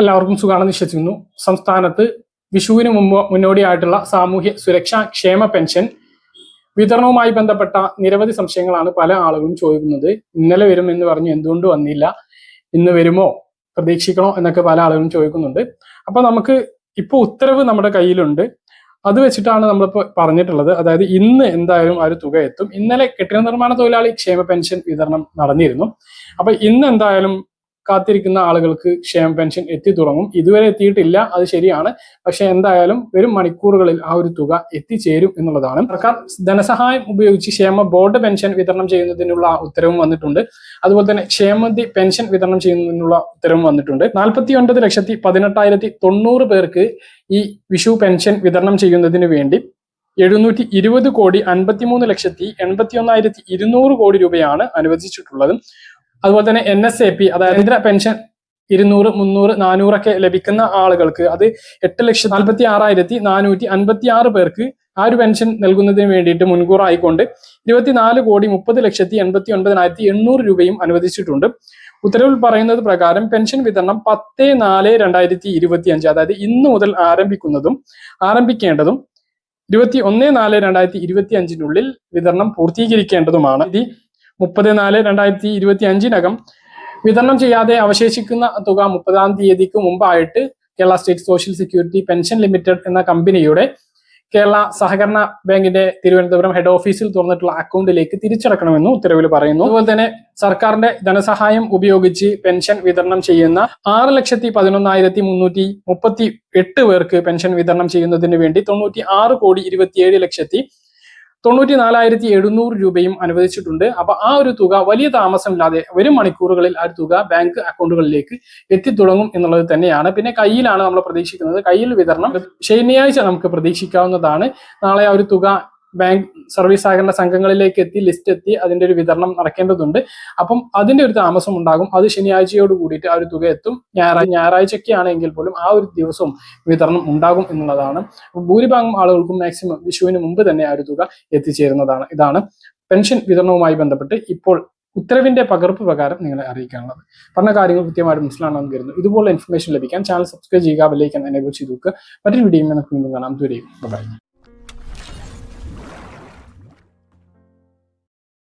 എല്ലാവർക്കും സുഖാണെന്ന് വിശ്വസിക്കുന്നു. സംസ്ഥാനത്ത് വിഷുവിന് മുമ്പ് മുന്നോടിയായിട്ടുള്ള സാമൂഹ്യ സുരക്ഷാ ക്ഷേമ പെൻഷൻ വിതരണവുമായി ബന്ധപ്പെട്ട നിരവധി സംശയങ്ങളാണ് പല ആളുകളും ചോദിക്കുന്നത്. ഇന്നലെ വരും എന്ന് പറഞ്ഞ് എന്തുകൊണ്ട് വന്നില്ല? ഇന്ന് വരുമോ? പ്രതീക്ഷിക്കണോ? എന്നൊക്കെ പല ആളുകളും ചോദിക്കുന്നുണ്ട്. അപ്പൊ നമുക്ക് ഇപ്പൊ ഉത്തരവ് നമ്മുടെ കയ്യിലുണ്ട്. അത് വെച്ചിട്ടാണ് നമ്മളിപ്പോൾ പറഞ്ഞിട്ടുള്ളത്. അതായത് ഇന്ന് എന്തായാലും ആ ഒരു തുക എത്തും. ഇന്നലെ കെട്ടിട നിർമ്മാണ തൊഴിലാളി ക്ഷേമ പെൻഷൻ വിതരണം നടന്നിരുന്നു. അപ്പൊ ഇന്ന് എന്തായാലും കാത്തിരിക്കുന്ന ആളുകൾക്ക് ക്ഷേമ പെൻഷൻ എത്തി തുടങ്ങും. ഇതുവരെ എത്തിയിട്ടില്ല അത് ശരിയാണ്. പക്ഷെ എന്തായാലും വരും മണിക്കൂറുകളിൽ ആ ഒരു തുക എത്തിച്ചേരും എന്നുള്ളതാണ്. സർക്കാർ ധനസഹായം ഉപയോഗിച്ച് ക്ഷേമ ബോർഡ് പെൻഷൻ വിതരണം ചെയ്യുന്നതിനുള്ള ഉത്തരവും വന്നിട്ടുണ്ട്. അതുപോലെ തന്നെ ക്ഷേമനിധി പെൻഷൻ വിതരണം ചെയ്യുന്നതിനുള്ള ഉത്തരവും വന്നിട്ടുണ്ട്. നാൽപ്പത്തി ഒൻപത് ലക്ഷത്തി പതിനെട്ടായിരത്തി തൊണ്ണൂറ് പേർക്ക് ഈ വിഷു പെൻഷൻ വിതരണം ചെയ്യുന്നതിന് വേണ്ടി എഴുന്നൂറ്റി ഇരുപത് കോടി അൻപത്തിമൂന്ന് ലക്ഷത്തി എൺപത്തി ഒന്നായിരത്തി ഇരുന്നൂറ് കോടി രൂപയാണ് അനുവദിച്ചിട്ടുള്ളത്. അതുപോലെ തന്നെ എൻ എസ് എ പി അതായത് ഇതര പെൻഷൻ ഇരുന്നൂറ് മുന്നൂറ് നാനൂറൊക്കെ ലഭിക്കുന്ന ആളുകൾക്ക് അത് എട്ട് ലക്ഷത്തി നാൽപ്പത്തി ആറായിരത്തി നാനൂറ്റി അൻപത്തി ആറ് പേർക്ക് ആ ഒരു പെൻഷൻ നൽകുന്നതിന് വേണ്ടിയിട്ട് മുൻകൂറായിക്കൊണ്ട് ഇരുപത്തിനാല് കോടി മുപ്പത് ലക്ഷത്തി എൺപത്തി ഒൻപതിനായിരത്തി എണ്ണൂറ് രൂപയും അനുവദിച്ചിട്ടുണ്ട്. ഉത്തരവിൽ പറയുന്നത് പ്രകാരം പെൻഷൻ വിതരണം പത്ത് നാല് രണ്ടായിരത്തി ഇരുപത്തി അഞ്ച് അതായത് ഇന്ന് മുതൽ ആരംഭിക്കുന്നതും ആരംഭിക്കേണ്ടതും ഇരുപത്തി ഒന്ന് നാല് രണ്ടായിരത്തി ഇരുപത്തി അഞ്ചിനുള്ളിൽ വിതരണം പൂർത്തീകരിക്കേണ്ടതുമാണ്. ഇത് മുപ്പത് നാല് രണ്ടായിരത്തി ഇരുപത്തി അഞ്ചിനകം വിതരണം ചെയ്യാതെ അവശേഷിക്കുന്ന തുക മുപ്പതാം തീയതിക്ക് മുമ്പായിട്ട് Kerala state social security pension limited എന്ന കമ്പനിയുടെ കേരള സഹകരണ ബാങ്കിന്റെ തിരുവനന്തപുരം ഹെഡ് ഓഫീസിൽ തുറന്നിട്ടുള്ള അക്കൗണ്ടിലേക്ക് തിരിച്ചടക്കണമെന്ന് ഉത്തരവിൽ പറയുന്നു. അതുപോലെ തന്നെ സർക്കാരിന്റെ ധനസഹായം ഉപയോഗിച്ച് പെൻഷൻ വിതരണം ചെയ്യുന്ന ആറ് ലക്ഷത്തി പതിനൊന്നായിരത്തി മുന്നൂറ്റി മുപ്പത്തി എട്ട് പേർക്ക് പെൻഷൻ വിതരണം ചെയ്യുന്നതിന് വേണ്ടി തൊണ്ണൂറ്റി ആറ് കോടി ഇരുപത്തിയേഴ് ലക്ഷത്തി തൊണ്ണൂറ്റി നാലായിരത്തി എഴുന്നൂറ് രൂപയും അനുവദിച്ചിട്ടുണ്ട്. അപ്പൊ ആ ഒരു തുക വലിയ താമസമില്ലാതെ വരും മണിക്കൂറുകളിൽ ആ തുക ബാങ്ക് അക്കൗണ്ടുകളിലേക്ക് എത്തിത്തുടങ്ങും എന്നുള്ളത് തന്നെയാണ്. പിന്നെ കയ്യിലാണ് നമ്മൾ പ്രതീക്ഷിക്കുന്നത്. കയ്യിൽ വിതരണം ശനിയാഴ്ച നമുക്ക് പ്രതീക്ഷിക്കാവുന്നതാണ്. നാളെ ആ ഒരു തുക ബാങ്ക് സർവീസ് സഹകരണ സംഘങ്ങളിലേക്ക് എത്തി ലിസ്റ്റ് എത്തി അതിന്റെ ഒരു വിതരണം നടക്കേണ്ടതുണ്ട്. അപ്പം അതിന്റെ ഒരു താമസം ഉണ്ടാകും. അത് ശനിയാഴ്ചയോട് കൂടിയിട്ട് ആ ഒരു തുക എത്തും. ഞായറാഴ്ച ഞായറാഴ്ചയ്ക്ക് ആണെങ്കിൽ പോലും ആ ഒരു ദിവസവും വിതരണം ഉണ്ടാകും എന്നുള്ളതാണ്. ഭൂരിഭാഗം ആളുകൾക്കും മാക്സിമം വിഷുവിന് മുമ്പ് തന്നെ ആ ഒരു തുക എത്തിച്ചേരുന്നതാണ്. ഇതാണ് പെൻഷൻ വിതരണവുമായി ബന്ധപ്പെട്ട് ഇപ്പോൾ ഉത്തരവിന്റെ പകർപ്പ് പ്രകാരം നിങ്ങളെ അറിയിക്കാനുള്ളത്. പറഞ്ഞ കാര്യങ്ങൾ കൃത്യമായിട്ട് മനസ്സിലാണെന്ന് കരുതുന്നു. ഇതുപോലെ ഇൻഫർമേഷൻ ലഭിക്കാൻ ചാനൽ സബ്സ്ക്രൈബ് ചെയ്യുക ബെല്ലൈക്കൻ എനേബിൾ ചെയ്ത് നോക്കുക മറ്റൊരു വീഡിയോയും നമുക്ക് വീണ്ടും കാണാം. ദൂരെയും